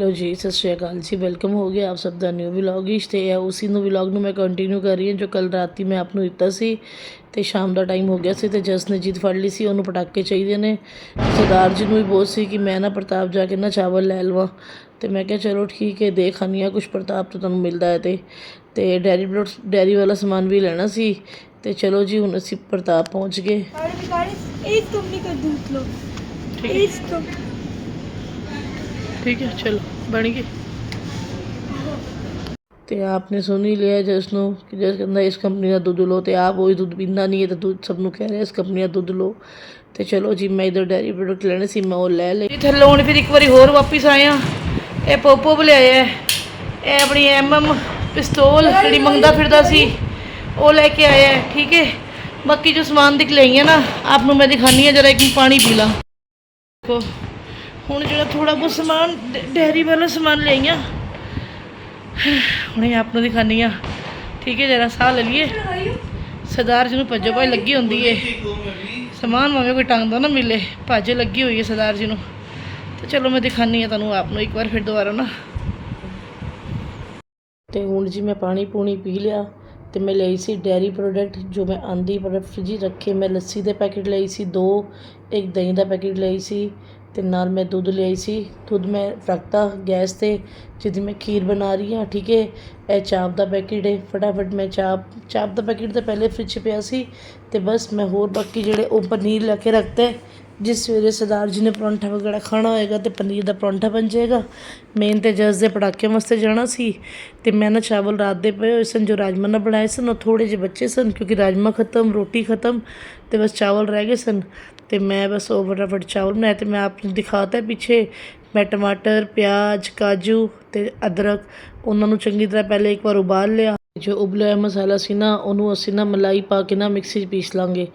Hello ਜੀ ਸਤਿ ਸ਼੍ਰੀ ਅਕਾਲ ਜੀ ਵੈਲਕਮ ਹੋ ਗਿਆ ਆਪ ਸਭ ਦਾ ਨਿਊ ਵਲੌਗ ਹੀ। ਤੇ ਇਹ ਉਸੇ ਨੂੰ ਵਲੌਗ ਨੂੰ ਮੈਂ ਕੰਟੀਨਿਊ ਕਰ ਰਹੀ ਹਾਂ ਜੋ ਕੱਲ ਰਾਤੀ ਮੈਂ ਆਪ ਨੂੰ ਦਿੱਤਾ ਸੀ। ਤੇ ਸ਼ਾਮ ਦਾ ਟਾਈਮ ਹੋ ਗਿਆ ਸੀ ਤੇ ਜਸ ਨੇ ਜੀਤ ਫੜ ਲਈ ਸੀ ਉਹਨੂੰ ਪਟਾਕੇ ਚਾਹੀਦੇ ਨੇ। ਸਰਦਾਰ ਜੀ ਨੂੰ ਵੀ ਬਹੁਤ ਸੀ ਕਿ ਮੈਂ ਨਾ ਪ੍ਰਤਾਪ ਜਾ ਕੇ ਨਾ ਚਾਵਲ ਲੈ ਲਵਾਂ। ਤੇ ਮੈਂ ਕਿਹਾ ਚਲੋ ਠੀਕ ਹੈ ਦੇਖ ਆਨੀ ਆ ਕੁਝ ਪ੍ਰਤਾਪ ਤੋਂ ਤੁਹਾਨੂੰ ਮਿਲਦਾ ਹੈ ਤੇ। ਤੇ ਡੈਰੀ ਬਲੋਟਸ ਡੈਰੀ ਵਾਲਾ ਸਮਾਨ ਵੀ ਲੈਣਾ ਸੀ। ਤੇ ਚਲੋ ਜੀ ਹੁਣ ਅਸੀਂ ਪ੍ਰਤਾਪ ਪਹੁੰਚ ਗਏ। ਠੀਕ ਹੈ ਚਲੋ। ਬਣ ਗਈ ਤੇ ਆਪਨੇ ਸੁਣ ਹੀ ਲਿਆ ਜਿਸ ਨੂੰ ਕਿ ਜਿਸ ਕਹਿੰਦਾ ਇਸ ਕੰਪਨੀ ਦਾ ਦੁੱਧ ਲੋ ਤੇ ਆਪ ਉਹੀ ਦੁੱਧ ਪੀਂਦਾ ਨਹੀਂ ਹੈ ਤੇ ਦੁੱਧ ਸਭ ਨੂੰ ਕਹਿ ਰਿਹਾ ਇਸ ਕੰਪਨੀ ਦਾ ਦੁੱਧ ਲਓ। ਤੇ ਚਲੋ ਜੀ, ਮੈਂ ਇਧਰ ਡੈਰੀ ਪ੍ਰੋਡਕਟ ਲੈਣੇ ਸੀ, ਮੈਂ ਉਹ ਲੈ ਲਏ। ਇੱਥੇ ਹੁਣ ਫਿਰ ਇੱਕ ਵਾਰੀ ਹੋਰ ਵਾਪਿਸ ਆਏ ਆ ਇਹ ਪੋਪੋ ਲਿਆਇਆ ਇਹ ਆਪਣੀ ਐਮਐਮ ਪਿਸਤੌਲ ਜਿਹੜੀ ਮੰਗਦਾ ਫਿਰਦਾ ਸੀ, ਉਹ ਲੈ ਕੇ ਆਇਆ, ਠੀਕ ਹੈ? ਬਾਕੀ ਜੋ ਸਮਾਨ ਦਿਖ ਲਈਆਂ ਨਾ, ਆਪ ਨੂੰ ਮੈਂ ਦਿਖਾਨੀ ਆ ਜਰਾ ਇੱਕ ਪਾਣੀ ਪੀ ਲਾ। ਦੇਖੋ। ਹੁਣ ਜਿਹੜਾ ਥੋੜਾ ਬਹੁਤ ਸਮਾਨ ਡ- ਡੈਰੀ ਵਾਲਾ ਸਮਾਨ ਲਈਆਂ। ਹੁਣੇ ਆਪ ਨੂੰ ਦਿਖਾਨੀ ਆ ਠੀਕ ਹੈ, ਜਰਾ ਸਾਹ ਲੈ ਲਈਏ। ਸਰਦਾਰ ਜੀ ਨੂੰ ਭੱਜੋ ਭਾਈ ਲੱਗੀ ਹੁੰਦੀ ਏ। ਸਮਾਨ ਭਾਵੇਂ ਕੋਈ ਟੰਗਦਾ ਨਾ ਮਿਲੇ, ਭਾਜੇ ਲੱਗੀ ਹੋਈ ਹੈ ਸਰਦਾਰ ਜੀ ਨੂੰ। ਤੇ ਚਲੋ ਮੈਂ ਦਿਖਾਨੀ ਆ ਤੁਹਾਨੂੰ ਆਪ ਨੂੰ ਇੱਕ ਵਾਰ ਫਿਰ ਦੁਬਾਰਾ ਨਾ। ਤੇ ਹੁਣ ਜੀ ਮੈਂ ਪਾਣੀ ਪੂਣੀ ਪੀ ਲਿਆ ਤੇ ਮੈਂ ਲਈ ਸੀ ਡੈਰੀ ਪ੍ਰੋਡਕਟ, ਜੋ ਮੈਂ ਆਂਦੀ ਪਰ ਫ੍ਰਿਜ ਰੱਖੇ, ਮੈਂ ਲੱਸੀ ਦੇ ਪੈਕੇਟ ਲਈ ਸੀ ਦੋ, ਇੱਕ ਦਹੀਂ ਦਾ ਪੈਕੇਟ ਲਈ ਸੀ। ਅਤੇ ਨਾਲ ਮੈਂ ਦੁੱਧ ਲਿਆਈ ਸੀ। ਦੁੱਧ ਮੈਂ ਰੱਖਤਾ ਗੈਸ ਤੇ ਜਿਹਦੀ ਮੈਂ ਖੀਰ ਬਣਾ ਰਹੀ ਹਾਂ, ਠੀਕ ਹੈ ਇਹ ਚਾਪ ਦਾ ਪੈਕੇਟ ਹੈ ਫਟਾਫਟ ਮੈਂ ਚਾਪ ਚਾਪ ਦਾ ਪੈਕੇਟ ਤਾਂ ਪਹਿਲੇ ਫਰਿੱਜ 'ਚ ਪਿਆ ਸੀ ਅਤੇ ਬਸ ਮੈਂ ਹੋਰ ਬਾਕੀ ਜਿਹੜੇ ਉਹ ਪਨੀਰ ਲੈ ਕੇ ਰੱਖਤਾ। ਜਿਸ ਸਵੇਰੇ ਸਰਦਾਰ ਜੀ ਨੇ ਪਰੌਂਠਾ ਵਗੈਰਾ ਖਾਣਾ ਹੋਏਗਾ ਤੇ ਪਨੀਰ ਦਾ ਪਰੌਂਠਾ ਬਣ ਜਾਏਗਾ। ਮੇਨ ਤੇ ਜਸ ਦੇ ਪੜਾਕੇ ਵਾਸਤੇ ਜਾਣਾ ਸੀ ਤੇ ਮੈਂ ਨਾ ਚਾਵਲ ਰਾਤ ਦੇ ਪਏ ਹੋਏ ਸਨ, ਜੋ ਰਾਜਮਾ ਨਾਲ ਬਣਾਏ ਸਨ, ਉਹ ਥੋੜੇ ਜਿਹੇ ਬੱਚੇ ਸਨ ਕਿਉਂਕਿ ਰਾਜਮਾ ਖਤਮ, ਰੋਟੀ ਖਤਮ ਤੇ ਬਸ ਚਾਵਲ ਰਹਿ ਗਏ ਸਨ। ਤੇ ਮੈਂ ਬਸ ਉਹ ਫਟਾਫਟ ਚਾਵਲ ਬਣਾਏ ਤੇ ਮੈਂ ਆਪ ਨੂੰ ਦਿਖਾਤਾ ਹੈ ਪਿੱਛੇ, ਮੈਂ ਟਮਾਟਰ, ਪਿਆਜ਼, ਕਾਜੂ ਤੇ ਅਦਰਕ ਉਹਨਾਂ ਨੂੰ ਚੰਗੀ ਤਰ੍ਹਾਂ ਪਹਿਲੇ ਇੱਕ ਵਾਰ ਉਬਾਲ ਲਿਆ। ਜੋ ਉਬਲਿਆ ਹੋਇਆ ਮਸਾਲਾ ਸੀ ਨਾ, ਉਹਨੂੰ ਅਸੀਂ ਨਾ ਮਲਾਈ ਪਾ ਕੇ ਨਾ ਮਿਕਸੀ 'ਚ ਪੀਸ ਲਾਂਗੇ।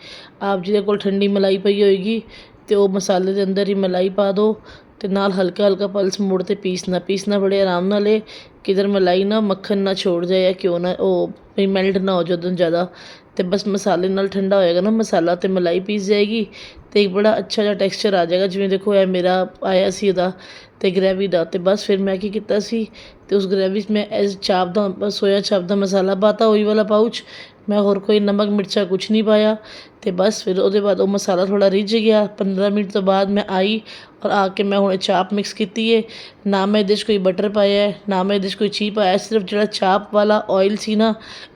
ਆਪ ਜੀ ਦੇ ਕੋਲ ਠੰਡੀ ਮਲਾਈ ਪਈ ਹੋਏਗੀ ਅਤੇ ਉਹ ਮਸਾਲੇ ਦੇ ਅੰਦਰ ਹੀ ਮਲਾਈ ਪਾ ਦਿਓ ਅਤੇ ਨਾਲ ਹਲਕਾ ਹਲਕਾ ਪਲਸ ਮੋੜ ਤੇ ਪੀਸਣਾ ਪੀਸਣਾ ਬੜੇ ਆਰਾਮ ਨਾਲ ਏ ਕਿਧਰ ਮਲਾਈ ਨਾ ਮੱਖਣ ਨਾ ਛੋੜ ਜਾਏ ਜਾਂ ਘਿਓ ਨਾ ਉਹ ਵੀ ਮੈਲਟ ਨਾ ਹੋ ਜਦੋਂ ਜ਼ਿਆਦਾ। ਅਤੇ ਬਸ ਮਸਾਲੇ ਨਾਲ ਠੰਡਾ ਹੋਏਗਾ ਨਾ ਮਸਾਲਾ ਅਤੇ ਮਲਾਈ ਪੀਸ ਜਾਏਗੀ ਅਤੇ ਇੱਕ ਬੜਾ ਅੱਛਾ ਜਿਹਾ ਟੈਕਸਚਰ ਆ ਜਾਏਗਾ, ਜਿਵੇਂ ਦੇਖੋ ਇਹ ਮੇਰਾ ਆਇਆ ਸੀ ਇਹਦਾ ਅਤੇ ਗ੍ਰੇਵੀ ਦਾ ਅਤੇ ਬਸ ਫਿਰ ਮੈਂ ਕੀ ਕੀਤਾ ਸੀ ਅਤੇ ਉਸ ਗ੍ਰੇਵੀ 'ਚ ਮੈਂ ਇਸ ਚਾਪ ਦਾ ਬਸ ਸੋਇਆ ਚਾਪ ਦਾ ਮਸਾਲਾ ਪਾਤਾ, ਉਹੀ ਵਾਲਾ ਪਾਊਚ ਮੈਂ ਹੋਰ ਕੋਈ ਨਮਕ, ਮਿਰਚਾ ਕੁਛ ਨਹੀਂ ਪਾਇਆ ਅਤੇ ਬਸ ਫਿਰ ਉਹਦੇ ਬਾਅਦ ਉਹ ਮਸਾਲਾ ਥੋੜ੍ਹਾ ਰਿੱਝ ਗਿਆ। 15 ਮਿੰਟ ਤੋਂ ਬਾਅਦ ਮੈਂ ਆਈ ਔਰ ਆ ਕੇ ਮੈਂ ਹੁਣ ਚਾਪ ਮਿਕਸ ਕੀਤੀ ਹੈ ਨਾ ਮੈਂ ਇਹਦੇ 'ਚ ਕੋਈ ਬਟਰ ਪਾਇਆ ਨਾ ਮੈਂ ਇਹਦੇ 'ਚ ਕੋਈ ਚੀ ਪਾਇਆ। ਸਿਰਫ ਜਿਹੜਾ ਚਾਪ ਵਾਲਾ ਆਇਲ ਸੀ ਨਾ,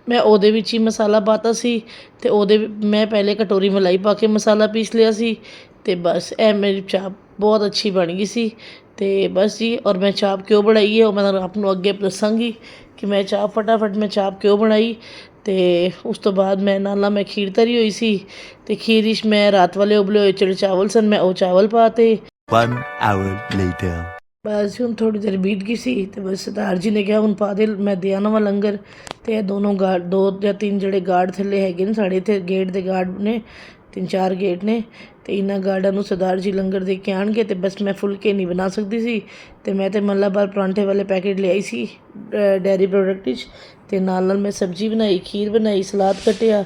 ਮੈਂ ਉਹਦੇ ਵਿੱਚ ਹੀ ਮਸਾਲਾ ਪਾਤਾ ਸੀ ਅਤੇ ਉਹਦੇ ਮੈਂ ਪਹਿਲੇ ਕਟੋਰੀ ਮਲਾਈ ਪਾ ਕੇ ਮਸਾਲਾ ਪੀਸ ਲਿਆ ਸੀ ਅਤੇ ਬਸ ਇਹ ਮੇਰੀ ਚਾਪ ਬਹੁਤ ਅੱਛੀ ਬਣ ਗਈ ਸੀ ਤੇ ਬਸ ਜੀ, ਔਰ ਮੈਂ ਚਾਪ ਕਿਉਂ ਬਣਾਈ ਹੈ ਉਹ ਮੈਂ ਤੁਹਾਨੂੰ ਆਪ ਨੂੰ ਅੱਗੇ ਦੱਸਾਂਗੀ ਕਿ ਮੈਂ ਚਾਪ ਫਟਾਫਟ ਮੈਂ ਚਾਪ ਕਿਉਂ ਬਣਾਈ ਤੇ ਉਸ ਤੋਂ ਬਾਅਦ ਮੈਂ ਨਾਲ ਨਾਲ ਮੈਂ ਖੀਰ ਧਰੀ ਹੋਈ ਸੀ ਤੇ ਖੀਰ ਵਿੱਚ ਮੈਂ ਰਾਤ ਵਾਲੇ ਉਬਲੇ ਹੋਏ ਜਿਹੜੇ ਚਾਵਲ ਸਨ ਮੈਂ ਉਹ ਚਾਵਲ ਪਾਤੇ। One hour later. ਬਸ ਹੁਣ ਥੋੜੀ ਦੇਰ ਬੀਤ ਗਈ ਸੀ ਤੇ ਬਸ ਸਰਦਾਰ ਜੀ ਨੇ ਕਿਹਾ ਹੁਣ ਪਾ ਦੇ ਮੈਂ ਦੇ ਆਵਾਂ ਲੰਗਰ। ਤੇ ਇਹ ਦੋਨੋਂ ਗਾਰਡ ਦੋ ਜਾਂ ਤਿੰਨ ਜਿਹੜੇ ਗਾਰਡ ਥੱਲੇ ਹੈਗੇ ਨੇ ਸਾਡੇ ਇੱਥੇ ਗੇਟ ਦੇ ਗਾਰਡ ਨੇ ਤਿੰਨ ਚਾਰ ਗੇਟ ਨੇ। ਤੇ ਇਹਨਾਂ ਗਾਰਡਾਂ ਨੂੰ ਸਰਦਾਰ ਜੀ ਲੰਗਰ ਦੇ ਕੇ ਆਣਗੇ ਤੇ ਬਸ ਮੈਂ ਫੁਲਕੇ ਨਹੀਂ ਬਣਾ ਸਕਦੀ ਸੀ। ਤੇ ਮੈਂ ਤੇ ਮੱਲਾਬਾਰ ਪਰਾਂਠੇ ਵਾਲੇ ਪੈਕੇਟ ਲਿਆਈ ਸੀ ਡੈਰੀ ਪ੍ਰੋਡਕਟ ਵਿੱਚ। ਤੇ ਨਾਲ ਨਾਲ ਮੈਂ ਸਬਜ਼ੀ ਬਣਾਈ, ਖੀਰ ਬਣਾਈ, ਸਲਾਦ ਕੱਟਿਆ,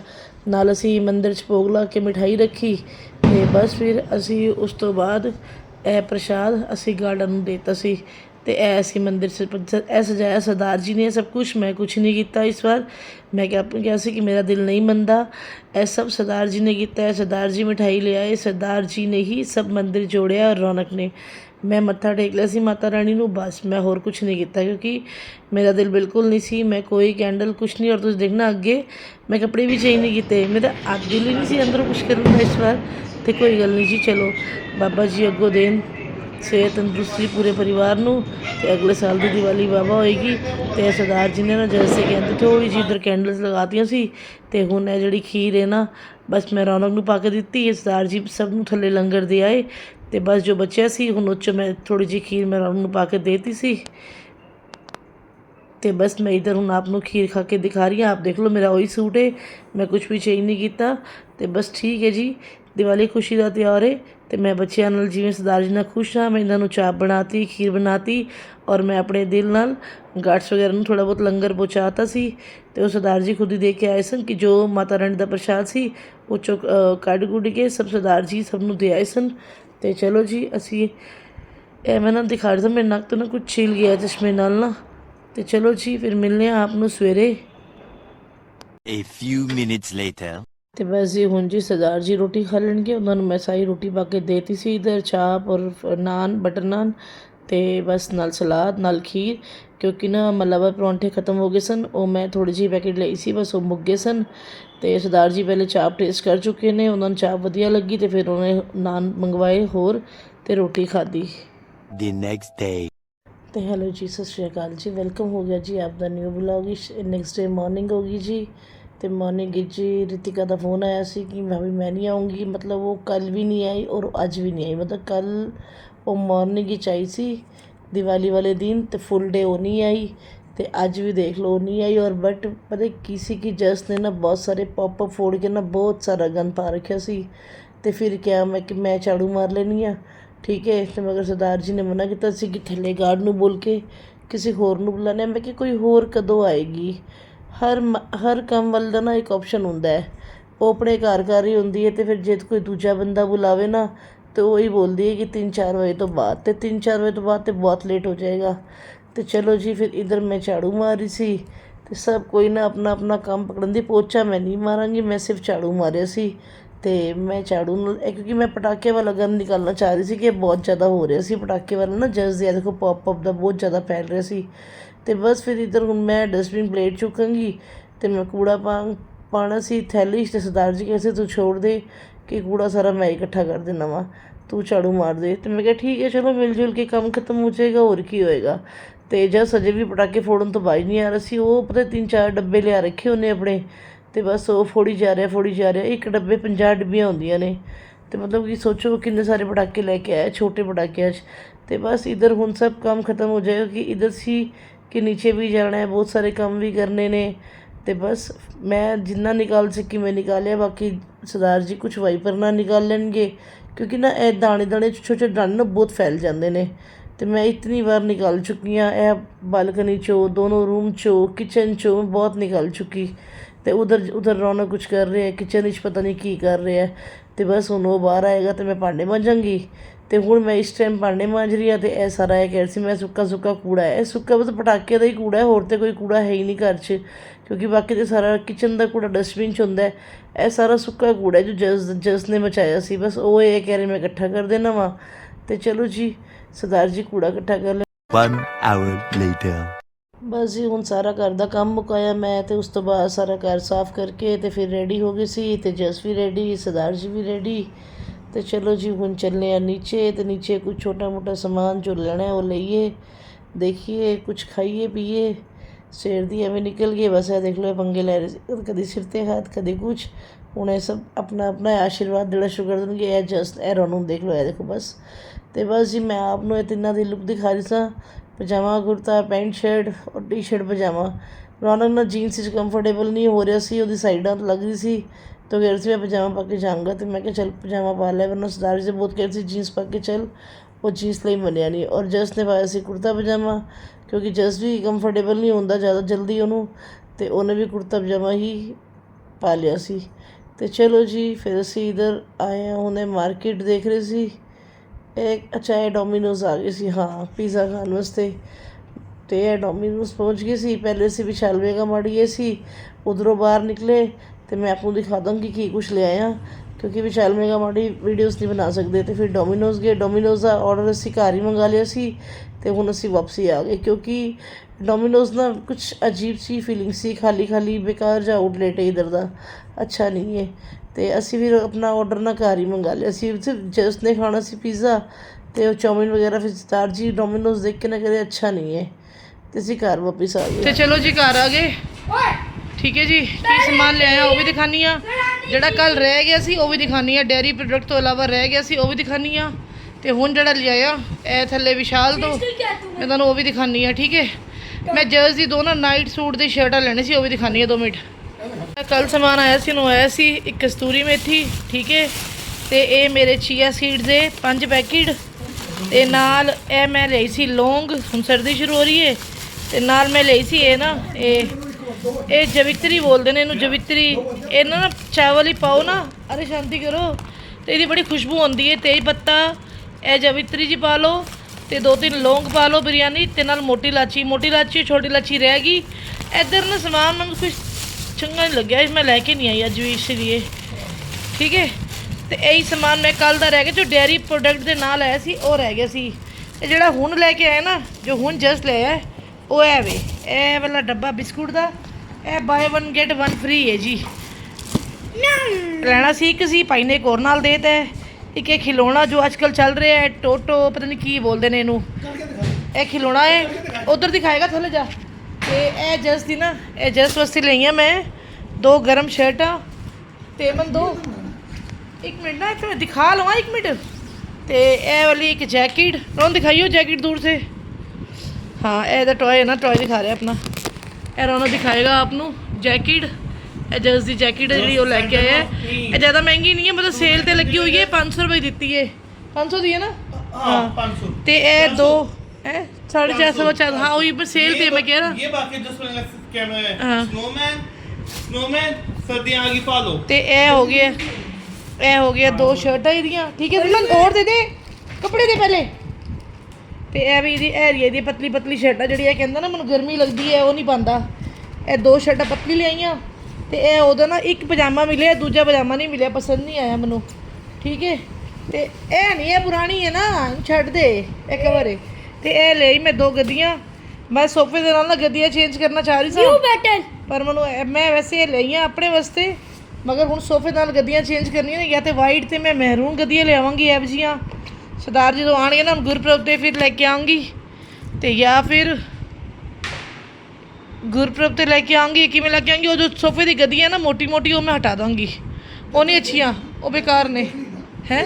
ਨਾਲ ਅਸੀਂ ਮੰਦਿਰ 'ਚ ਭੋਗ ਲਾ ਕੇ ਮਿਠਾਈ ਰੱਖੀ ਤੇ ਬਸ ਫਿਰ ਅਸੀਂ ਉਸ ਤੋਂ ਬਾਅਦ ਇਹ ਪ੍ਰਸ਼ਾਦ ਅਸੀਂ ਗਾਰਡਨ ਨੂੰ ਦੇਤਾ ਸੀ ਤੇ ਇਹ ਅਸੀਂ ਮੰਦਿਰ ਸੇ, ਇਹ ਸਜਾਇਆ, ਸਰਦਾਰ ਜੀ ਨੇ ਇਹ ਸਭ ਕੁਝ ਮੈਂ ਕੁਝ ਨਹੀਂ ਕੀਤਾ ਇਸ ਵਾਰ। ਮੈਂ ਕਿਹਾ ਕਿਹਾ ਸੀ ਕਿ ਮੇਰਾ ਦਿਲ ਨਹੀਂ ਮੰਨਦਾ। ਇਹ ਸਭ ਸਰਦਾਰ ਜੀ ਨੇ ਕੀਤਾ ਹੈ ਸਰਦਾਰ ਜੀ ਮਿਠਾਈ ਲਿਆਏ, ਸਰਦਾਰ ਜੀ ਨੇ ਹੀ ਸਭ ਮੰਦਿਰ ਜੋੜਿਆ ਰੌਣਕ ਨੇ। ਮੈਂ ਮੱਥਾ ਟੇਕ ਲਿਆ ਸੀ, ਮਾਤਾ ਰਾਣੀ ਨੂੰ, ਬਸ ਮੈਂ ਹੋਰ ਕੁਝ ਨਹੀਂ ਕੀਤਾ ਕਿਉਂਕਿ ਮੇਰਾ ਦਿਲ ਬਿਲਕੁਲ ਨਹੀਂ ਸੀ, ਮੈਂ ਕੋਈ ਕੈਂਡਲ ਕੁਝ ਨਹੀਂ ਔਰ ਤੁਸੀਂ ਦੇਖਣਾ ਅੱਗੇ, ਮੈਂ ਕੱਪੜੇ ਵੀ ਚੇਂਜ ਨਹੀਂ ਕੀਤੇ ਮੇਰਾ ਅੱਜ ਦਿਲ ਹੀ ਨਹੀਂ ਸੀ ਅੰਦਰੋਂ ਕੁਝ ਕਰਨ ਦਾ ਇਸ ਵਾਰ, ਤੇ ਕੋਈ ਗੱਲ ਨਹੀਂ ਜੀ, ਚਲੋ, ਬਾਬਾ ਜੀ ਅੱਗੋਂ ਦੇਣ, ਸਿਹਤ ਤੰਦਰੁਸਤੀ ਪੂਰੇ ਪਰਿਵਾਰ ਨੂੰ, ਤੇ ਅਗਲੇ ਸਾਲ ਦੀ ਦੀਵਾਲੀ ਬਾਬਾ ਹੋਏਗੀ, ਤੇ ਸਰਦਾਰ ਜੀ ਨੇ ਨਾ ਜੈਸੇ ਕਹਿੰਦੇ ਥੋੜੀ ਜਿਹੀ ਇਧਰ ਕੈਂਡਲਸ ਲਗਾਤੀਆਂ ਸੀ, ਤੇ ਹੁਣ ਇਹ ਜਿਹੜੀ ਖੀਰ ਹੈ ਨਾ, ਬਸ ਮੈਂ ਰੌਣਕ ਨੂੰ ਪਾ ਕੇ ਦਿੱਤੀ ਇਹ ਸਰਦਾਰ ਜੀ ਸਭ ਨੂੰ ਥੱਲੇ ਲੰਗਰ ਦੇ ਆਏ ਤੇ ਬਸ ਜੋ ਬਚਿਆ ਸੀ ਹੁਣ ਉਹ 'ਚ ਮੈਂ ਥੋੜੀ ਜਿਹੀ ਖੀਰ ਮੈਂ ਰੌਣਕ ਨੂੰ ਪਾ ਕੇ ਦੇਤੀ ਸੀ। ਤੇ ਬਸ ਮੈਂ ਇਧਰ ਹੁਣ ਆਪ ਨੂੰ ਖੀਰ ਖਾ ਕੇ ਦਿਖਾ ਰਹੀ ਹਾਂ। ਆਪ ਦੇਖ ਲਓ ਮੇਰਾ ਉਹੀ ਸੂਟ ਹੈ ਮੈਂ ਕੁਝ ਵੀ ਚੇਂਜ ਨਹੀਂ ਕੀਤਾ। ਤੇ ਬਸ ਠੀਕ ਹੈ ਜੀ। ਦੀਵਾਲੀ ਖੁਸ਼ੀ ਦਾ ਤਿਉਹਾਰ ਹੈ ਤੇ ਮੈਂ ਬੱਚਿਆਂ ਨਾਲ ਜਿਵੇਂ ਸਰਦਾਰ ਜੀ ਨਾਲ ਖੁਸ਼ ਹਾਂ ਮੈਂ ਇਹਨਾਂ ਨੂੰ ਚਾਪ ਬਣਾਤੀ ਖੀਰ ਬਣਾਤੀ ਔਰ ਮੈਂ ਆਪਣੇ ਦਿਲ ਨਾਲ ਗਾਰਡਸ ਵਗੈਰਾ ਨੂੰ ਥੋੜਾ ਬਹੁਤ ਲੰਗਰ ਪਹੁੰਚਾਤਾ ਸੀ। ਤੇ ਉਹ ਸਰਦਾਰ ਜੀ ਖੁਦ ਹੀ ਦੇ ਕੇ ਆਏ ਸਨ ਕਿ ਜੋ ਮਾਤਾ ਰਾਣੀ ਦਾ ਪ੍ਰਸ਼ਾਦ ਸੀ ਉਹ ਚੋਂ ਅ, ਕੱਢ ਗੁੱਢ ਕੇ ਸਭ ਸਰਦਾਰ ਜੀ ਸਭ ਨੂੰ ਦੇ ਆਏ ਸਨ। ਤੇ ਚਲੋ ਜੀ ਅਸੀਂ ਮੈਂ ਨਾ ਦਿਖਾ ਰਿਹਾ ਮੇਰੇ ਨੱਕ ਤੋਂ ਨਾ ਕੁਝ ਛਿਲ ਗਿਆ ਚਸ਼ਮੇ ਨਾਲ ਨਾ। ਤੇ ਚਲੋ ਜੀ ਫਿਰ ਮਿਲਨੇ ਆ ਆਪ ਨੂੰ ਸਵੇਰੇ। A few minutes later. ਤੇ ਬਸ ਜੀ ਹੁਣ ਜੀ ਸਰਦਾਰ ਜੀ ਰੋਟੀ ਖਾ ਲੈਣਗੇ ਉਹਨਾਂ ਨੂੰ ਮੈਂ ਸਾਰੀ ਰੋਟੀ ਪਾ ਕੇ ਦੇਤੀ ਸੀ ਇਧਰ ਚਾਪ ਔਰ ਨਾਨ ਬਟਰ ਨਾਨ ਤੇ ਬਸ ਨਾਲ ਸਲਾਦ ਨਾਲ ਖੀਰ ਕਿਉਂਕਿ ਨਾ ਮਲਾਵਾ ਪਰੌਂਠੇ ਖਤਮ ਹੋ ਗਏ ਸਨ ਉਹ ਮੈਂ ਥੋੜੀ ਜਿਹੀ ਪੈਕੇਟ ਲਈ ਸੀ ਬਸ ਉਹ ਮੁੱਕ ਗਏ ਸਨ। ਤੇ ਸਰਦਾਰ ਜੀ ਪਹਿਲੇ ਚਾਪ ਟੇਸਟ ਕਰ ਚੁੱਕੇ ਨੇ ਉਹਨਾਂ ਨੂੰ ਚਾਪ ਵਧੀਆ ਲੱਗੀ ਤੇ ਫਿਰ ਉਹਨੇ ਨਾਨ ਮੰਗਵਾਏ ਹੋਰ ਤੇ ਰੋਟੀ ਖਾਧੀ। The next day. ਤੇ ਹੈਲੋ ਜੀ ਸਤਿ ਸ਼੍ਰੀ ਅਕਾਲ ਜੀ ਵੈਲਕਮ ਹੋ ਗਿਆ ਜੀ ਆਪ ਦਾ new blog next day morning ਹੋ ਗਈ ਜੀ ਤੇ ਮਾਰਨਿੰਗ ਜੀ ਰਿਤਿਕਾ ਦਾ ਫੋਨ ਆਇਆ ਸੀ ਕਿ ਭਾਬੀ ਮੈਂ ਨਹੀਂ ਆਉਂਗੀ ਮਤਲਬ ਉਹ ਕੱਲ ਵੀ ਨਹੀਂ ਆਈ ਔਰ ਅੱਜ ਵੀ ਨਹੀਂ ਆਈ। ਮਤਲਬ ਕੱਲ ਉਹ ਮਾਰਨਿੰਗ ਹੀ ਆਈ ਸੀ ਦੀਵਾਲੀ ਵਾਲੇ ਦਿਨ ਤੇ ਫੁੱਲ ਡੇ ਉਹ ਨਹੀਂ ਆਈ। ਅਤੇ ਅੱਜ ਵੀ ਦੇਖ ਲਓ ਉਹ ਨਹੀਂ ਆਈ ਔਰ ਬਟ ਪਤਾ ਕਿਸੇ ਕੀ ਜਸ ਨੇ ਨਾ ਬਹੁਤ ਸਾਰੇ ਪੌਪ ਅਪ ਫੋੜ ਕੇ ਨਾ ਬਹੁਤ ਸਾਰਾ ਗੰਦ ਪਾ ਰੱਖਿਆ ਸੀ। ਅਤੇ ਫਿਰ ਕਿਹਾ ਮੈਂ ਕਿ ਮੈਂ ਝਾੜੂ ਮਾਰ ਲੈਂਦੀ ਹਾਂ। ਠੀਕ ਹੈ ਅਤੇ ਮਗਰ ਸਰਦਾਰ ਜੀ ਨੇ ਮਨਾ ਕੀਤਾ ਸੀ ਕਿ ਥੱਲੇ ਗਾਰਡ ਨੂੰ ਬੋਲ ਕੇ ਕਿਸੇ ਹੋਰ ਨੂੰ ਬੁਲਾਣਾ ਮੈਂ ਕਿ ਕੋਈ ਹੋਰ ਕਦੋਂ ਆਏਗੀ? ਹਰ ਮ- ਹਰ ਕੰਮ ਵੱਲ ਦਾ ਨਾ ਇੱਕ ਆਪਸ਼ਨ ਹੁੰਦਾ ਹੈ। ਉਹ ਆਪਣੇ ਘਰ ਘਰ ਹੀ ਹੁੰਦੀ ਹੈ ਤੇ ਫਿਰ ਜੇ ਕੋਈ ਦੂਜਾ ਬੰਦਾ ਬੁਲਾਵੇ ਨਾ, ਤੇ ਉਹ ਹੀ ਬੋਲਦੀ ਹੈ ਕਿ 3-4 ਵਜੇ ਤੋਂ ਬਾਅਦ, ਤੇ 3-4 ਵਜੇ ਤੋਂ ਬਾਅਦ ਤੇ ਬਹੁਤ ਲੇਟ ਹੋ ਜਾਏਗਾ। ਤੇ ਚਲੋ ਜੀ, ਫਿਰ ਇਧਰ ਮੈਂ ਝਾੜੂ ਮਾਰ ਰਹੀ ਸੀ ਤੇ ਸਭ ਕੋਈ ਨਾ ਆਪਣਾ ਆਪਣਾ ਕੰਮ ਪਕੜਨ ਦੀ ਪੋਚਾ ਮੈਂ ਨਹੀਂ ਮਾਰਾਂਗੀ, ਮੈਂ ਸਿਰਫ ਝਾੜੂ ਮਾਰਿਆ ਸੀ ਤੇ ਮੈਂ ਝਾੜੂ ਨਾਲ ਇਹ ਕਿਉਂਕਿ ਮੈਂ ਪਟਾਕੇ ਵਾਲਾ ਗੰਦ ਨਿਕਾਲਣਾ ਚਾਹ ਰਹੀ ਸੀ ਕਿ ਇਹ ਬਹੁਤ ਜ਼ਿਆਦਾ ਹੋ ਰਿਹਾ ਸੀ, ਪਟਾਕੇ ਵਾਲਾ ਨਾ ਜਸ ਦੇ ਦੇਖੋ ਪੌਪ ਅਪ ਦਾ ਬਹੁਤ ਜ਼ਿਆਦਾ ਫੈਲ ਰਿਹਾ ਸੀ। ਤੇ ਬਸ ਫਿਰ ਇਧਰ ਹੁਣ ਮੈਂ ਡਸਟਬਿਨ ਪਲੇਟ ਚੁੱਕਾਂਗੀ ਤੇ ਮੈਂ ਕੂੜਾ ਪਾ ਪਾਣਾ ਸੀ, ਥੈਲੀ 'ਚ ਤੇ ਸਰਦਾਰ ਜੀ ਕਹਿੰਦੇ ਤੂੰ ਛੋੜ ਦੇ ਕਿ ਕੂੜਾ ਸਾਰਾ ਮੈਂ ਇਕੱਠਾ ਕਰ ਦੇਣਾ ਵਾ, ਤੂੰ ਝਾੜੂ ਮਾਰ ਦੇ। ਤੇ ਮੈਂ ਕਿਹਾ ਠੀਕ ਹੈ, ਚਲੋ ਮਿਲ ਜੁਲ ਕੇ ਕੰਮ ਖਤਮ ਹੋ ਜਾਏਗਾ, ਹੋਰ ਕੀ ਹੋਏਗਾ। ਤੇ ਜਸ ਅਜੇ ਵੀ ਪਟਾਕੇ ਫੋੜਨ ਤੋਂ ਬਾਈ ਨਹੀਂ ਆ ਰਿਹਾ ਸੀ। ਉਹ ਪਤਾ ਤਿੰਨ ਚਾਰ ਡੱਬੇ ਲਿਆ ਰੱਖੇ ਉਹਨੇ ਆਪਣੇ ਤੇ ਬਸ ਉਹ ਫੋੜੀ ਜਾ ਰਿਹਾ, ਫੋੜੀ ਜਾ ਰਿਹਾ। ਇੱਕ ਡੱਬੇ 50 ਡੱਬੀਆਂ ਹੁੰਦੀਆਂ ਨੇ ਤੇ ਮਤਲਬ ਕਿ ਸੋਚੋ ਕਿੰਨੇ ਸਾਰੇ ਪਟਾਕੇ ਲੈ ਕੇ ਆਇਆ, ਛੋਟੇ ਪਟਾਕਿਆਂ 'ਚ। ਤੇ ਬਸ ਇਧਰ ਹੁਣ ਸਭ ਕੰਮ ਖਤਮ ਹੋ ਜਾਏਗਾ ਕਿ ਇਧਰ ਸੀ ਕਿ ਨੀਚੇ ਵੀ ਜਾਣਾ ਹੈ, ਬਹੁਤ ਸਾਰੇ ਕੰਮ ਵੀ ਕਰਨੇ ਨੇ। ਤੇ ਬਸ ਮੈਂ ਜਿੰਨਾ ਨਿਕਾਲ ਸਕੀ ਮੈਂ ਨਿਕਾਲਿਆ, ਬਾਕੀ ਸਰਦਾਰ ਜੀ ਕੁਝ ਵਾਈਪਰ ਨਾਲ ਨਿਕਾਲ ਲੈਣਗੇ। ਕਿਉਂਕਿ ਨਾ ਇਹ ਦਾਣੇ ਦਾਣੇ ਛੋਟੇ ਛੋਟੇ ਦਾਣੇ ਨਾ ਬਹੁਤ ਫੈਲ ਜਾਂਦੇ ਨੇ। ਤੇ ਮੈਂ ਇਤਨੀ ਵਾਰ ਨਿਕਲ ਚੁੱਕੀ ਹਾਂ, ਇਹ ਬਾਲਕਨੀ ਚੋਂ, ਦੋਨੋਂ ਰੂਮ ਚੋਂ ਕਿਚਨ ਚੋਂ ਬਹੁਤ ਨਿਕਲ ਚੁੱਕੀ। ਤੇ ਉਧਰ ਉਧਰ ਰੌਣਕ ਕੁਝ ਕਰ ਰਿਹਾ ਕਿਚਨ ਵਿੱਚ ਪਤਾ ਨਹੀਂ ਕੀ ਕਰ ਰਿਹਾ ਤੇ ਬਸ ਹੁਣ ਉਹ ਬਾਹਰ ਆਏਗਾ ਤੇ ਮੈਂ ਭਾਂਡੇ ਮਾਂਜਾਂਗੀ। ਤੇ ਹੁਣ ਮੈਂ ਇਸ ਟਾਈਮ ਭਾਂਡੇ ਮਾਂਜ ਰਹੀ ਹਾਂ ਤੇ ਇਹ ਸਾਰਾ ਇਹ ਕਹਿ ਰਹੀ ਸੀ, ਮੈਂ ਸੁੱਕਾ ਸੁੱਕਾ ਕੂੜਾ ਹੈ। ਇਹ ਸੁੱਕਾ ਬਸ ਪਟਾਕੇ ਦਾ ਹੀ ਕੂੜਾ ਹੈ, ਹੋਰ ਤੇ ਕੋਈ ਕੂੜਾ ਹੈ ਹੀ ਨਹੀਂ ਘਰ 'ਚ। ਕਿਉਂਕਿ ਬਾਕੀ ਤੇ ਸਾਰਾ ਕਿਚਨ ਦਾ ਕੂੜਾ ਡਸਟਬਿਨ 'ਚ ਹੁੰਦਾ ਹੈ। ਇਹ ਸਾਰਾ ਸੁੱਕਾ ਕੂੜਾ ਜੋ ਜਸ ਜਸ ਨੇ ਮਚਾਇਆ ਸੀ। ਬਸ ਉਹ ਇਹ ਕਹਿ ਰਹੇ, ਮੈਂ ਇਕੱਠਾ ਕਰ ਦੇਣਾ ਵਾ। ਤੇ ਚਲੋ ਜੀ ਸਰਦਾਰ ਜੀ ਕੂੜਾ ਇਕੱਠਾ ਕਰ ਲੈ One hour later. ਬਸ ਜੀ ਹੁਣ ਸਾਰਾ ਘਰ ਦਾ ਕੰਮ ਮੁਕਾਇਆ ਮੈਂ ਤੇ ਉਸ ਤੋਂ ਬਾਅਦ ਸਾਰਾ ਘਰ ਸਾਫ਼ ਕਰਕੇ ਤੇ ਫਿਰ ਰੈਡੀ ਹੋ ਗਈ ਸੀ ਤੇ ਜਸ ਵੀ ਰੈਡੀ ਸਰਦਾਰ ਜੀ ਵੀ ਰੈਡੀ ਤੇ ਚਲੋ ਜੀ ਹੁਣ ਚੱਲੇ ਆ ਨੀਚੇ ਤੇ ਨੀਚੇ ਕੁਝ ਛੋਟਾ ਮੋਟਾ ਸਮਾਨ ਜੋ ਲੈਣਾ ਹੈ ਉਹ ਲਈਏ। ਦੇਖੀਏ ਕੁਝ ਖਾਈਏ ਪੀਏ। ਸਵੇਰ ਦੀ ਐਵੇਂ ਨਿਕਲ ਗਈ ਬਸ ਇਹ ਦੇਖ ਲਓ ਪੰਗੇ ਲੈ ਰਹੇ ਸੀ। ਕਦੀ ਸਿਰ ਤੇ ਹੱਥ ਕਦੀ ਕੁਝ ਹੁਣ ਇਹ ਸਭ ਆਪਣਾ ਆਪਣਾ ਆਸ਼ੀਰਵਾਦ, ਜਿਹੜਾ ਸ਼ੁਰੂ ਦੇਣਗੇ, ਇਹ ਜਸਟ ਇਹ ਨੂੰ ਦੇਖ ਲਓ, ਇਹ ਦੇਖੋ ਬਸ। ਤੇ ਬਸ ਜੀ, ਮੈਂ ਆਪ ਨੂੰ ਇਹ ਤਿੰਨਾਂ ਦੀ ਲੁੱਕ ਦਿਖਾ ਰਹੀ ਸਾਂ। ਪਜਾਮਾ, ਕੁੜਤਾ, ਪੈਂਟ ਸ਼ਰਟ ਔਰ ਟੀ-ਸ਼ਰਟ ਪਜਾਮਾ। ਰੌਣਕ ਨਾਲ ਜੀਨਸ ਵਿੱਚ ਕੰਫਰਟੇਬਲ ਨਹੀਂ ਹੋ ਰਿਹਾ ਸੀ, ਉਹਦੀ ਸਾਈਡਾਂ ਤੋਂ ਲੱਗ ਰਹੀ ਸੀ। ਤਾਂ ਕਹਿ ਰਹੀ ਸੀ, ਮੈਂ ਪਜਾਮਾ ਪਾ ਕੇ ਜਾਊਂਗਾ। ਤੇ ਮੈਂ ਕਿਹਾ, ਚੱਲ, ਪਜਾਮਾ ਪਾ ਲੈ। ਵਰਨਾ ਸਰਦਾਰ ਜੀ ਬਹੁਤ ਕਹਿ ਰਹੀ ਸੀ ਜੀਨਸ ਪਾ ਕੇ ਚੱਲ। ਉਹ ਜੀਨਸ ਲਈ ਮੰਨਿਆ ਨਹੀਂ। ਔਰ ਜਸ ਨੇ ਪਾਇਆ ਸੀ ਕੁੜਤਾ, ਪਜਾਮਾ, ਕਿਉਂਕਿ ਜਸ ਵੀ ਕੰਫਰਟੇਬਲ ਨਹੀਂ ਹੁੰਦਾ ਜ਼ਿਆਦਾ ਜਲਦੀ ਉਹਨੂੰ। ਤੇ ਉਹਨੇ ਵੀ ਕੁੜਤਾ, ਪਜਾਮਾ ਹੀ ਪਾ ਲਿਆ ਸੀ। ਅਤੇ ਚਲੋ ਜੀ, ਫਿਰ ਅਸੀਂ ਇੱਧਰ ਆਏ ਹਾਂ, ਹੁਣੇ ਮਾਰਕੀਟ ਦੇਖ ਰਹੇ ਸੀ। ਇਹ ਅੱਛਾ ਇਹ ਡੋਮੀਨੋਜ਼ ਆ ਗਏ ਸੀ, ਹਾਂ ਪੀਜ਼ਾ ਖਾਣ ਵਾਸਤੇ। ਤੇ ਇਹ ਡੋਮੀਨੋਜ਼ ਪਹੁੰਚ ਗਏ ਸੀ। ਪਹਿਲੇ ਅਸੀਂ ਵਿਸ਼ਾਲ ਵੇਗਾ ਮਾੜੀ ਗਏ ਸੀ, ਉਧਰੋਂ ਬਾਹਰ ਨਿਕਲੇ ਤੇ ਮੈਂ ਆਪ ਨੂੰ ਦਿਖਾ ਦਾਂਗੀ ਕੀ ਕੁਝ ਲਿਆਇਆ ਕਿਉਂਕਿ ਵਿਸ਼ਾਲ ਮੇਗਾ ਮਾੜੀ ਵੀਡੀਓਜ਼ ਨਹੀਂ ਬਣਾ ਸਕਦੇ ਤੇ ਫਿਰ ਡੋਮੀਨੋਜ਼ ਗਏ। ਡੋਮੀਨੋਜ਼ ਦਾ ਆਰਡਰ ਅਸੀਂ ਘਰ ਹੀ ਮੰਗਾ ਲਿਆ ਸੀ ਤੇ ਹੁਣ ਅਸੀਂ ਵਾਪਸੀ ਆ ਗਏ ਕਿਉਂਕਿ ਡੋਮੀਨੋਜ਼ ਨਾ ਕੁਝ ਅਜੀਬ ਸੀ ਫੀਲਿੰਗ ਸੀ ਖਾਲੀ ਖਾਲੀ ਬੇਕਾਰ ਜਿਹਾ ਆਊਟਲੈਟ ਹੈ ਇਧਰ ਦਾ। ਅੱਛਾ ਨਹੀਂ ਹੈ। ਤੇ ਅਸੀਂ ਫਿਰ ਆਪਣਾ ਆਰਡਰ ਨਾ ਘਰ ਹੀ ਮੰਗਾ ਲਿਆ। ਸੀ ਸਿਰਫ ਜਸਟ ਨੇ ਖਾਣਾ ਸੀ ਪੀਜ਼ਾ ਤੇ ਉਹ ਚੌਮਿਨ ਵਗੈਰਾ ਫਿਰ ਸਤਾਰ ਜੀ ਡੋਮੀਨੋਜ਼ ਦੇਖ ਕੇ ਨਾ ਕਰੇ ਅੱਛਾ ਨਹੀਂ ਹੈ। ਤੇ ਅਸੀਂ ਘਰ ਵਾਪਸ ਆ ਗਏ। ਤੇ ਚਲੋ ਜੀ ਘਰ ਆ ਗਏ। ਠੀਕ ਹੈ ਜੀ ਕੀ ਸਮਾਨ ਲੈ ਆਇਆ ਉਹ ਵੀ ਦਿਖਾਨੀ ਆ। ਜਿਹੜਾ ਕੱਲ ਰਹਿ ਗਿਆ ਸੀ ਉਹ ਵੀ ਦਿਖਾਨੀ ਆ। ਡੈਰੀ ਪ੍ਰੋਡਕਟ ਤੋਂ ਇਲਾਵਾ ਰਹਿ ਗਿਆ ਸੀ ਉਹ ਵੀ ਦਿਖਾਨੀ ਆ। ਤੇ ਹੁਣ ਜਿਹੜਾ ਲਿਆਇਆ ਇਹ ਥੱਲੇ ਵਿਸ਼ਾਲ ਤੋਂ। ਮੈਂ ਤੁਹਾਨੂੰ ਉਹ ਵੀ ਦਿਖਾਨੀ ਆ ਠੀਕ ਹੈ? ਮੈਂ ਜਰਜ਼ ਦੋ ਨਾ ਨਾਈਟ ਸੂਟ ਦੀ ਸ਼ਰਟਾਂ ਲੈਣੀ ਸੀ ਉਹ ਵੀ ਦਿਖਾਨੀ ਆ 2 ਮਿੰਟ। ਕੱਲ ਸਮਾਨ ਆਇਆ ਸੀ ਨੂੰ ਆਇਆ ਸੀ ਇੱਕ ਕਸਤੂਰੀ ਮੇਥੀ ਠੀਕ ਹੈ? ਤੇ ਇਹ ਮੇਰੇ ਚੀਆ ਸੀਡਸ ਦੇ ਪੰਜ ਪੈਕੇਟ। ਤੇ ਨਾਲ ਇਹ ਮੈਂ ਲਈ ਸੀ ਲੌਂਗ ਹੁਣ ਸਰਦੀ ਸ਼ੁਰੂ ਹੋ ਰਹੀ ਹੈ। ਤੇ ਨਾਲ ਮੈਂ ਲਈ ਸੀ ਇਹ ਨਾ ਇਹ ਇਹ ਜਵਿਤਰੀ ਬੋਲਦੇ ਨੇ ਇਹਨੂੰ, ਜਵਿਤਰੀ। ਇਹਨਾਂ ਨਾ ਚਾਵਲ ਹੀ ਪਾਓ ਨਾ, ਅਰੇ ਸ਼ਾਂਤੀ ਕਰੋ। ਤੇ ਇਹਦੀ ਬੜੀ ਖੁਸ਼ਬੂ ਆਉਂਦੀ ਹੈ, ਤੇਜ ਪੱਤਾ। ਇਹ ਜਵਿਤਰੀ ਜੀ ਪਾ ਲਓ, ਤੇ ਦੋ ਤਿੰਨ ਲੌਂਗ ਪਾ ਲਓ ਬਿਰਿਆਨੀ ਤੇ ਨਾਲ ਮੋਟੀ ਲਾਚੀ ਮੋਟੀ ਲਾਚੀ ਛੋਟੀ ਲਾਚੀ ਰਹਿ ਗਈ। ਇੱਧਰ ਨਾ ਸਮਾਨ ਮੈਨੂੰ ਕੁਝ ਚੰਗਾ ਨਹੀਂ ਲੱਗਿਆ, ਇਸ ਮੈਂ ਲੈ ਕੇ ਨਹੀਂ ਆਈ ਅੱਜ ਵੀ ਇਸ ਲਈ ਠੀਕ ਹੈ? ਤੇ ਇਹੀ ਸਮਾਨ ਮੈਂ ਕੱਲ ਦਾ ਰਹਿ ਗਿਆ, ਜੋ ਡੇਅਰੀ ਪ੍ਰੋਡਕਟ ਦੇ ਨਾਲ ਆਇਆ ਸੀ, ਉਹ ਰਹਿ ਗਿਆ ਸੀ। ਇਹ ਜਿਹੜਾ ਹੁਣ ਲੈ ਕੇ ਆਇਆ ਨਾ, ਜੋ ਹੁਣ ਜਸਟ ਲਿਆ ਉਹ ਹੈ ਵੇ ਇਹ ਵਾਲਾ ਡੱਬਾ ਬਿਸਕੁਟ ਦਾ ਇਹ ਬਾਏ 1 ਗੈਟ 1 ਫ੍ਰੀ ਹੈ ਜੀ। ਲੈਣਾ ਸੀ ਇੱਕ ਸੀ ਭਾਈ ਨੇ ਇੱਕ ਹੋਰ ਨਾਲ ਦੇ ਤਾ ਇੱਕ ਇਹ ਖਿਲੌਣਾ ਜੋ ਅੱਜ ਕੱਲ ਚੱਲ ਰਿਹਾ ਹੈ ਟੋਟੋ ਪਤਾ ਨਹੀਂ ਕੀ ਬੋਲਦੇ ਨੇ ਇਹਨੂੰ। ਇਹ ਖਿਲੌਣਾ ਹੈ ਉਧਰ ਦਿਖਾਏਗਾ ਥੱਲੇ ਜਾ। ਤੇ ਇਹ ਜਸ ਦੀ ਨਾ ਇਹ ਜਸ ਵਾਸਤੇ ਲਈਆਂ ਮੈਂ। ਦੋ ਗਰਮ ਸ਼ਰਟਾਂ ਤੇ ਮਨ ਦੋ ਇੱਕ ਮਿੰਟ ਨਾ ਮੈਂ ਦਿਖਾ ਲਵਾਂ ਇੱਕ ਮਿੰਟ। ਤੇ ਇਹ ਵਾਲੀ ਇੱਕ ਜੈਕਟ ਰੋਨ ਦਿਖਾਈਓ ਜੈਕਟ ਦੂਰ ਸੇ। ਹਾਂ ਇਹ ਦਾ ਟੌਏ ਨਾ ਟੌਏ ਦਿਖਾ ਰਿਹਾ ਆਪਣਾ। ਇਹ ਰੌਣਕ ਦਿਖਾਏਗਾ ਆਪ ਨੂੰ ਜੈਕਟ ਇਹ ਜਰਸ ਦੀ ਜੈਕਟ ਜਿਹੜੀ ਉਹ ਲੈ ਕੇ ਆਇਆ ਇਹ ਜ਼ਿਆਦਾ ਮਹਿੰਗੀ ਨਹੀਂ ਹੈ ਮਤਲਬ ਸੇਲ ਤੇ ਲੱਗੀ ਹੋਈ ਹੈ 500 ਰੁਪਏ ਦਿੱਤੀ ਹੈ। 500 ਦੀ ਹੈ ਨਾ? ਹਾਂ 500 ਤੇ ਇਹ ਦੋ ਹੈ? 450 ਚੱਲ ਹਾਂ ਉਹੀ ਪਰ ਸੇਲ ਤੇ ਮੈਂ ਕਹਿ ਰਹਾ। ਇਹ ਬਾਕੀ ਜੋ ਸੋਲਨ ਕੈਮਰਾ ਹੈ। ਸਨੋਮੈਨ ਸਨੋਮੈਨ ਸਰਦੀਆਂ ਆ ਗਈ ਪਾ ਲਓ। ਤੇ ਇਹ ਹੋ ਗਿਆ ਇਹ ਹੋ ਗਿਆ ਦੋ ਸ਼ਰਟਾਂ ਇਹਦੀਆਂ। ਠੀਕ ਹੈ ਸਿਮਨ ਹੋਰ ਦੇ ਦੇ। ਕੱਪੜੇ ਦੇ ਪਹਿਲੇ। ਤੇ ਇਹ ਵੀ ਇਹਦੀ ਐਰੀਆ ਦੀ ਪਤਲੀ ਪਤਲੀ ਸ਼ਰਟਾਂ ਜਿਹੜੀ ਇਹ ਕਹਿੰਦਾ ਨਾ ਮੈਨੂੰ ਗਰਮੀ ਲੱਗਦੀ ਹੈ ਉਹ ਨਹੀਂ ਪਾਉਂਦਾ। ਇਹ ਦੋ ਸ਼ਰਟਾਂ ਪਤਲੀ ਲਿਆਈਆਂ ਤੇ ਇਹ ਉਹਦਾ ਨਾ ਇੱਕ ਪਜਾਮਾ ਮਿਲਿਆ ਦੂਜਾ ਪਜਾਮਾ ਨਹੀਂ ਮਿਲਿਆ ਪਸੰਦ ਨਹੀਂ ਆਇਆ ਮੈਨੂੰ। ਠੀਕ ਹੈ? ਤੇ ਇਹ ਨਹੀਂ ਇਹ ਪੁਰਾਣੀ ਹੈ ਨਾ ਛੱਡ ਦੇ ਇਹ ਕਵਰ ਹੈ ਤੇ ਇਹ ਲਈ ਮੈਂ ਦੋ ਗੱਦੀਆਂ। ਮੈਂ ਸੋਫੇ ਦੇ ਨਾਲ ਨਾ ਗੱਦੀਆਂ ਚੇਂਜ ਕਰਨਾ ਚਾਹ ਰਹੀ ਸਾਂ। Better. ਪਰ ਮੈਨੂੰ ਮੈਂ ਵੈਸੇ ਇਹ ਲਈਆਂ ਆਪਣੇ ਵਾਸਤੇ ਮਗਰ ਹੁਣ ਸੋਫੇ ਨਾਲ ਗੱਦੀਆਂ ਚੇਂਜ ਕਰਨੀਆਂ ਨੇ ਜਾਂ ਤੇ ਵਾਈਟ ਤੇ ਮੈਂ ਮਹਿਰੂਨ ਗੱਦੀਆਂ ਲਿਆਵਾਂਗੀ ਐਬ ਜੀਆਂ ਸਰਦਾਰ ਜਦੋਂ ਆਣਗੇ ਨਾ, ਹੁਣ ਗੁਰਪ੍ਰਬ ਤੇ ਫਿਰ ਲੈ ਕੇ ਆਉਂਗੀ। ਤੇ ਜਾਂ ਫਿਰ ਗੁਰਪ੍ਰਬ ਤੇ ਲੈ ਕੇ ਆਉਂਗੀ ਕਿਵੇਂ ਲੈ ਕੇ ਆਉਂਗੀ? ਉਹ ਜੋ ਸੋਫੇ ਦੀ ਗੱਦੀ ਹੈ ਨਾ ਮੋਟੀ ਮੋਟੀ ਉਹ ਮੈਂ ਹਟਾ ਦਾਂਗੀ। ਉਹ ਨਹੀਂ ਅੱਛੀਆਂ, ਉਹ ਬੇਕਾਰ ਨੇ। ਹੈ?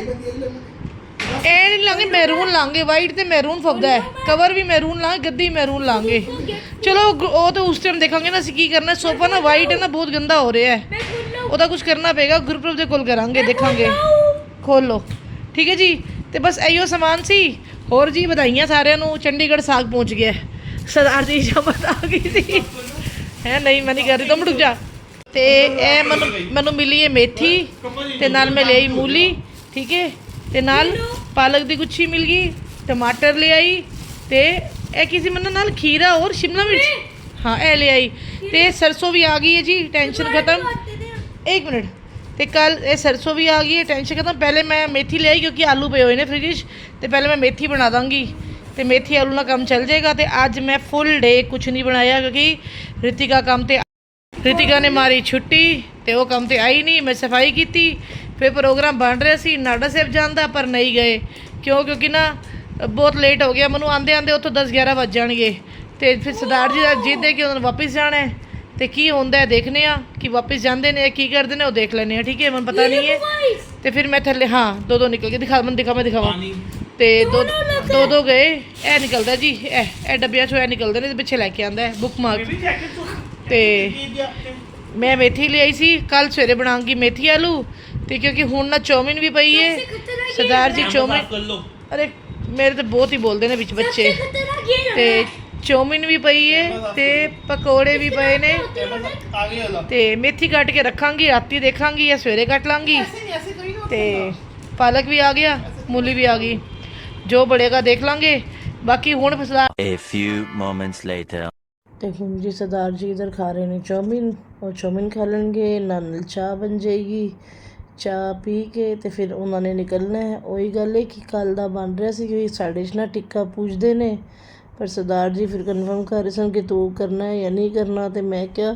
ਇਹ ਨਹੀਂ ਲਾਂਗੇ, ਮੈਰੂਨ ਲਾਂਗੇ ਵਾਈਟ ਤੇ ਮੈਰੂਨ ਫਬਦਾ ਹੈ। ਕਵਰ ਵੀ ਮੈਰੂਨ ਲਾਂਗੇ, ਗੱਦੀ ਮੈਰੂਨ ਲਾਂਗੇ। ਚਲੋ ਗ- ਉਹ ਤਾਂ ਉਸ ਟਾਈਮ ਦੇਖਾਂਗੇ ਨਾ ਅਸੀਂ ਕੀ ਕਰਨਾ ਸੋਫਾ ਨਾ ਵਾਈਟ ਹੈ ਨਾ, ਬਹੁਤ ਗੰਦਾ ਹੋ ਰਿਹਾ ਹੈ। ਉਹਦਾ ਕੁਝ ਕਰਨਾ ਪਏਗਾ, ਗੁਰਪ੍ਰਭ ਦੇ ਕੋਲ ਕਰਾਂਗੇ, ਦੇਖਾਂਗੇ। ਖੋਲੋ ਠੀਕ ਹੈ ਜੀ? ਤੇ ਬਸ ਇਹੋ ਸਮਾਨ ਸੀ। ਹੋਰ ਜੀ ਵਧਾਈਆਂ ਸਾਰਿਆਂ ਨੂੰ, ਚੰਡੀਗੜ੍ਹ ਸਾਗ ਪਹੁੰਚ ਗਿਆ। ਹੈ। ਸਰਦਾਰ ਜੀ ਸ਼ਬਦ ਆ ਗਈ ਸੀ। ਹੈ, ਨਹੀਂ, ਮੈਂ ਨਹੀਂ ਕਰ ਰਹੀ ਤੁਮ ਰੁਕ ਜਾ। ਤੇ ਇਹ ਮੈਨੂੰ ਮੈਨੂੰ ਮਿਲੀ ਹੈ ਮੇਥੀ, ਤੇ ਨਾਲ ਮੈਂ ਲਈ ਮੂਲੀ, ਠੀਕ ਹੈ ਤੇ ਨਾਲ ਪਾਲਕ ਦੀ ਗੁੱਛੀ ਮਿਲ ਗਈ, ਟਮਾਟਰ ਲੈ ਆਈ ਤੇ ਇਹ ਕਿਸੇ ਮੈਨੂੰ ਨਾਲ ਖੀਰਾ ਔਰ ਸ਼ਿਮਲਾ ਮਿਰਚ। ਹਾਂ, ਇਹ ਲੈ ਆਈ ਤੇ ਸਰਸੋਂ ਵੀ ਆ ਗਈ ਹੈ ਜੀ, ਟੈਨਸ਼ਨ ਖਤਮ। ਇੱਕ ਮਿੰਟ। ਤੇ ਕੱਲ ਇਹ ਸਰਸੋਂ ਵੀ ਆ ਗਈ ਹੈ ਟੈਨਸ਼ਨ ਖਤਮ। ਪਹਿਲੇ ਮੈਂ ਮੇਥੀ ਲਿਆਈ ਕਿਉਂਕਿ ਆਲੂ ਪਏ ਹੋਏ ਨੇ ਫ੍ਰਿਜ 'ਚ ਤੇ ਪਹਿਲੇ ਮੈਂ ਮੇਥੀ ਬਣਾ ਦਾਂਗੀ। ਤੇ ਮੇਥੀ ਆਲੂ ਨਾਲ ਕੰਮ ਚੱਲ ਜਾਏਗਾ ਤੇ ਅੱਜ ਮੈਂ ਫੁੱਲ ਡੇ ਕੁਝ ਨਹੀਂ ਬਣਾਇਆ ਕਿਉਂਕਿ ਰਿਤਿਕਾ ਕੰਮ ਤੇ ਰਿਤਿਕਾ ਨੇ ਮਾਰੀ ਛੁੱਟੀ ਤੇ ਉਹ ਕੰਮ ਤੇ ਆਈ ਨਹੀਂ, ਮੈਂ ਸਫ਼ਾਈ ਕੀਤੀ। ਫਿਰ ਪ੍ਰੋਗਰਾਮ ਬਣ ਰਿਹਾ ਸੀ, ਨਾਡਾ ਸਾਹਿਬ ਜਾਂਦਾ ਪਰ ਨਹੀਂ ਗਏ। ਕਿਉਂ? ਕਿਉਂਕਿ ਨਾ ਬਹੁਤ ਲੇਟ ਹੋ ਗਿਆ। ਮੈਨੂੰ ਆਂਦੇ ਆਂਦੇ ਉੱਥੋਂ 10 11 ਵੱਜ ਜਾਣਗੇ। ਤੇ ਫਿਰ ਸਰਦਾਰ ਜੀ ਦਾ ਜਿੱਦ ਹੈ ਕਿ ਉਹਨਾਂ ਨੂੰ ਵਾਪਸ ਜਾਣਾ ਹੈ। ਤੇ ਕੀ ਹੁੰਦਾ ਹੈ? ਦੇਖਨੇ ਆ ਕਿ ਵਾਪਸ ਜਾਂਦੇ ਨੇ ਕੀ ਕਰਦੇ ਨੇ ਉਹ ਦੇਖ ਲੈਨੇ ਆ ਠੀਕ ਹੈ? ਮੈਨੂੰ ਪਤਾ ਨਹੀਂ ਹੈ। ਤੇ ਫਿਰ ਮੈਂ ਥੱਲੇ ਹਾਂ ਦੋ ਦੋ ਨਿਕਲ ਗਏ। ਦਿਖਾ ਮੈਨੂੰ ਦਿਖਾ ਮੈਂ ਦਿਖਾਵਾਂ। ਤੇ ਦੋ ਦੋ ਦੋ ਗਏ। ਇਹ ਨਿਕਲਦਾ ਜੀ ਇਹ ਇਹ ਡੱਬਿਆਂ ਚੋਂ ਇਹ ਨਿਕਲਦੇ ਨੇ ਤੇ ਪਿੱਛੇ ਲੈ ਕੇ ਆਂਦਾ ਹੈ ਬੁੱਕ ਮਾਰਕ ਤੇ ਮੈਂ ਮੇਥੀ ਲਈ ਸੀ ਕੱਲ ਸਵੇਰੇ ਬਣਾਉਂਗੀ ਮੇਥੀ ਆਲੂ। ਤੇ ਕਿਉਂਕਿ ਹੁਣ ਨਾ ਚੌਮਿਨ ਵੀ ਪਈ ਹੈ। ਸਰਦਾਰ ਜੀ ਚੌਮਿਨ ਅਰੇ ਮੇਰੇ ਤੇ ਬਹੁਤ ਹੀ ਬੋਲਦੇ ਨੇ ਵਿੱਚ ਬੱਚੇ। ਤੇ ਚੌਮਿਨ ਵੀ ਪਈ ਏ ਤੇ ਪਕੌੜੇ ਵੀ ਪਏ ਨੇ। ਤੇ ਮੇਥੀ ਕੱਟ ਕੇ ਰੱਖਾਂਗੀ ਰਾਤੀ ਦੇਖਾਂਗੀ ਜਾਂ ਸਵੇਰੇ ਕੱਟ ਲਾਂਗੀ। ਤੇ ਪਾਲਕ ਵੀ ਆ ਗਿਆ ਮੂਲੀ ਵੀ ਆ ਗਈ। ਜੋ ਬੜੇਗਾ ਦੇਖ ਲਾਂਗੇ। ਬਾਕੀ ਹੁਣ ਫਸਲਾ a few moments later ਤੇ ਹੁਣ ਜੀ ਸਰਦਾਰ ਜੀ ਇਧਰ ਖਾ ਰਹੇ ਨੇ ਚੌਮਿਨ। ਉਹ ਚੌਮਿਨ ਖਾ ਲੈਣਗੇ ਨਾਲ ਚਾਹ ਬਣ ਜਾਏਗੀ। ਚਾਹ ਪੀ ਕੇ ਤੇ ਫਿਰ ਉਹਨਾਂ ਨੇ ਨਿਕਲਣਾ ਹੈ। ਉਹੀ ਗੱਲ ਹੈ ਕਿ ਕੱਲ ਦਾ ਬਣ ਰਿਹਾ ਸੀ ਕਿ ਸਾਡੇ ਨਾਲ ਟਿੱਕਾ ਪੂਜਦੇ ਨੇ। ਪਰ ਸਰਦਾਰ ਜੀ ਫਿਰ ਕਨਫਰਮ ਕਰ ਰਹੇ ਸਨ ਕਿ ਤੂੰ ਕਰਨਾ ਹੈ ਜਾਂ ਨਹੀਂ ਕਰਨਾ ਤੇ ਮੈਂ ਕਿਹਾ,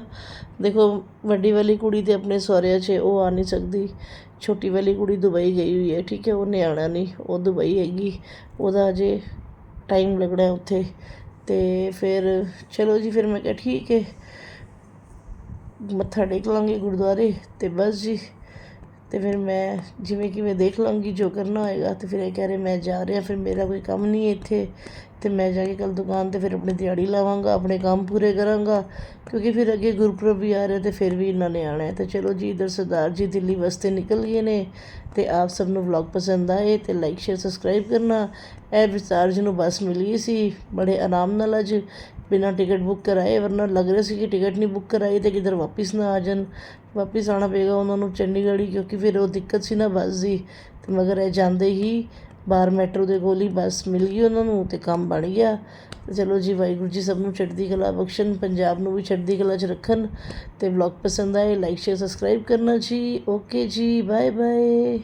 ਦੇਖੋ, ਵੱਡੀ ਵਾਲੀ ਕੁੜੀ ਤੇ ਆਪਣੇ ਸਹੁਰਿਆਂ 'ਚ ਉਹ ਆ ਨਹੀਂ ਸਕਦੀ। ਛੋਟੀ ਵਾਲੀ ਕੁੜੀ ਦੁਬਈ ਗਈ ਹੋਈ ਹੈ, ਠੀਕ ਹੈ, ਉਹ ਨਿਆਣਾ ਨਹੀਂ, ਉਹ ਦੁਬਈ ਹੈਗੀ, ਉਹਦਾ ਅਜੇ ਟਾਈਮ ਲੱਗਣਾ ਉੱਥੇ। ਤੇ ਫਿਰ ਚਲੋ ਜੀ, ਫਿਰ ਮੈਂ ਕਿਹਾ, ਠੀਕ ਹੈ, ਮੱਥਾ ਟੇਕ ਲਾਂਗੇ ਗੁਰਦੁਆਰੇ ਤੇ ਬਸ ਜੀ। ਤੇ ਫਿਰ ਮੈਂ ਜਿਵੇਂ ਕਿ ਮੈਂ ਦੇਖ ਲਾਂਗੀ ਜੋ ਕਰਨਾ ਹੋਏਗਾ, ਤੇ ਫਿਰ ਇਹ ਕਹਿ ਰਹੇ, ਮੈਂ ਜਾ ਰਿਹਾ, ਫਿਰ ਮੇਰਾ ਕੋਈ ਕੰਮ ਨਹੀਂ ਹੈ ਇੱਥੇ। ਅਤੇ ਮੈਂ ਜਾ ਕੇ ਕੱਲ੍ਹ ਦੁਕਾਨ ਤੇ ਫਿਰ ਆਪਣੀ ਦਿਹਾੜੀ ਲਾਵਾਂਗਾ, ਆਪਣੇ ਕੰਮ ਪੂਰੇ ਕਰਾਂਗਾ, ਕਿਉਂਕਿ ਫਿਰ ਅੱਗੇ ਗੁਰਪੁਰਬ ਵੀ ਆ ਰਿਹਾ ਅਤੇ ਫਿਰ ਵੀ ਇਹਨਾਂ ਨੇ ਆਉਣਾ ਹੈ। ਚਲੋ ਜੀ, ਇਧਰ ਸਰਦਾਰ ਜੀ ਦਿੱਲੀ ਵਾਸਤੇ ਨਿਕਲ ਗਏ ਨੇ ਅਤੇ ਆਪ ਸਭ ਨੂੰ ਵਲੌਗ ਪਸੰਦ ਆਏ ਤੇ ਲਾਈਕ ਸ਼ੇਅਰ ਸਬਸਕ੍ਰਾਈਬ ਕਰਨਾ। ਇਹ ਵਿਚਾਰ ਜੀ ਨੂੰ ਬੱਸ ਮਿਲੀ ਸੀ, ਬੜੇ ਆਰਾਮ ਨਾਲ ਅੱਜ ਬਿਨਾਂ ਟਿਕਟ ਬੁੱਕ ਕਰਾਏ, ਵਰਨਾ ਲੱਗ ਰਿਹਾ ਸੀ ਕਿ ਟਿਕਟ ਨਹੀਂ ਬੁੱਕ ਕਰਾਈ ਤੇ ਕਿਧਰ ਵਾਪਿਸ ਨਾ ਆ ਜਾਣ। ਵਾਪਿਸ ਆਣਾ ਪਏਗਾ ਉਹਨਾਂ ਨੂੰ ਚੰਡੀਗੜ੍ਹ ਹੀ, ਕਿਉਂਕਿ ਫਿਰ ਉਹ ਦਿੱਕਤ ਸੀ ਨਾ ਬੱਸ ਦੀ, ਤੇ ਮਗਰ ਇਹ ਜਾਂਦੇ ਹੀ ਬਾਹਰ ਮੈਟਰੋ ਦੇ ਕੋਲ ਹੀ ਬੱਸ ਮਿਲ ਗਈ ਉਹਨਾਂ ਨੂੰ ਅਤੇ ਕੰਮ ਬਣ ਗਿਆ। ਤੇ ਚਲੋ ਜੀ, ਵਾਹਿਗੁਰੂ ਜੀ ਸਭ ਨੂੰ ਚੜ੍ਹਦੀ ਕਲਾ ਬਖਸ਼ਣ, ਪੰਜਾਬ ਨੂੰ ਵੀ ਚੜ੍ਹਦੀ ਕਲਾ 'ਚ ਰੱਖਣ ਤੇ ਵਲੌਗ ਪਸੰਦ ਆਏ ਲਾਈਕ ਸ਼ੇਅਰ ਸਬਸਕ੍ਰਾਈਬ ਕਰਨਾ ਜੀ। ਓਕੇ ਜੀ ਬਾਏ ਬਾਏ